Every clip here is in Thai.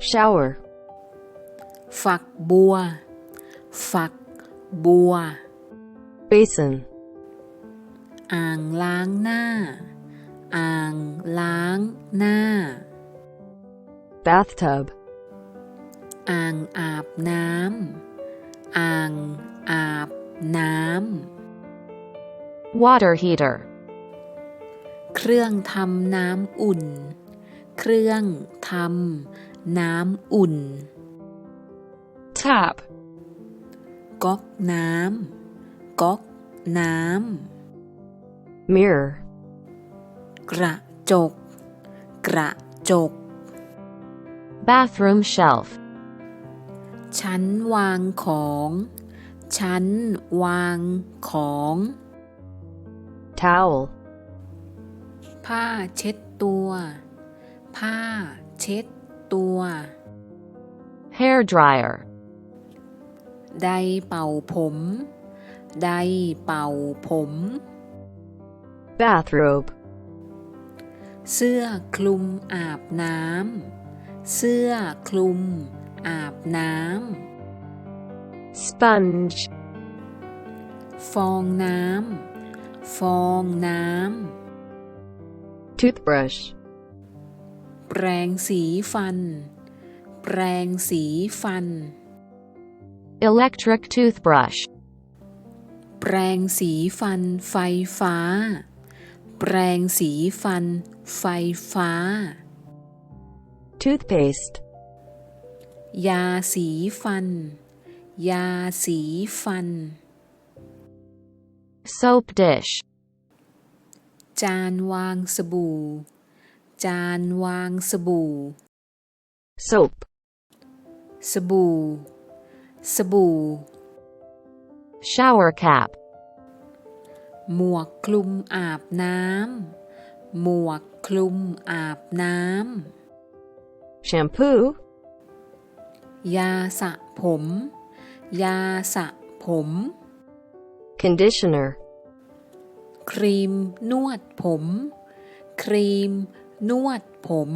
shower, ฝักบัว ฝักบัว basin, อ่างล้างหน้า อ่างล้างหน้า bathtub, อ่างอาบน้ำ อ่างอาบน้ water heater, ำเครื่องทำน้ำอุ่น เครื่องทำ น้ำอุ่น tap, ก๊อกน้ำก๊อกน้ำ mirror, กระจก กระจก bathroom shelf, ชั้นวางของ ชั้นวางของ towel, ผ้าเช็ดตัว ผ้าเช็ด ตัว hair dryer, ไดร์เป่าผม ไดร์เป่าผม bathrobe, เสื้อคลุมอาบน้ำ เสื้อคลุมอาบน้ำ sponge, ฟองน้ำ ฟองน้ำ toothbrush, แปรงสีฟัน แปรงสีฟัน electric toothbrush, แปรงสีฟันไฟฟ้า แปรงสีฟันไฟฟ้า toothpaste, ยาสีฟัน ยาสีฟัน soap dish, จานวางสบู่ จานวางสบู่ soap, สบู่ สบู่ shower cap, หมวกคลุมอาบน้ำ หมวกคลุมอาบน้ำ shampoo, ยาสระผม ยาสระผม conditioner, ครีมนวดผม ครีม นวดผม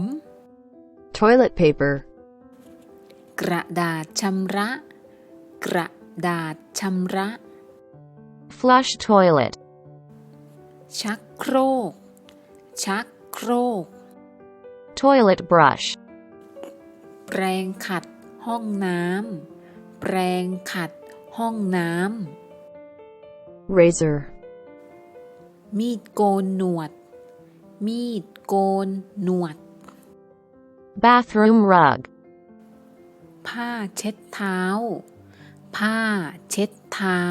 toilet paper, กระดาษชำระ กระดาษชำระ flush toilet, ชักโครก ชักโครก toilet brush, แปรงขัดห้องน้ำแปรงขัดห้องน้ razor, ำมีดโกนหนวด มีด โกน หนวด bathroom rug, ผ้าเช็ดเท้า ผ้าเช็ดเท้า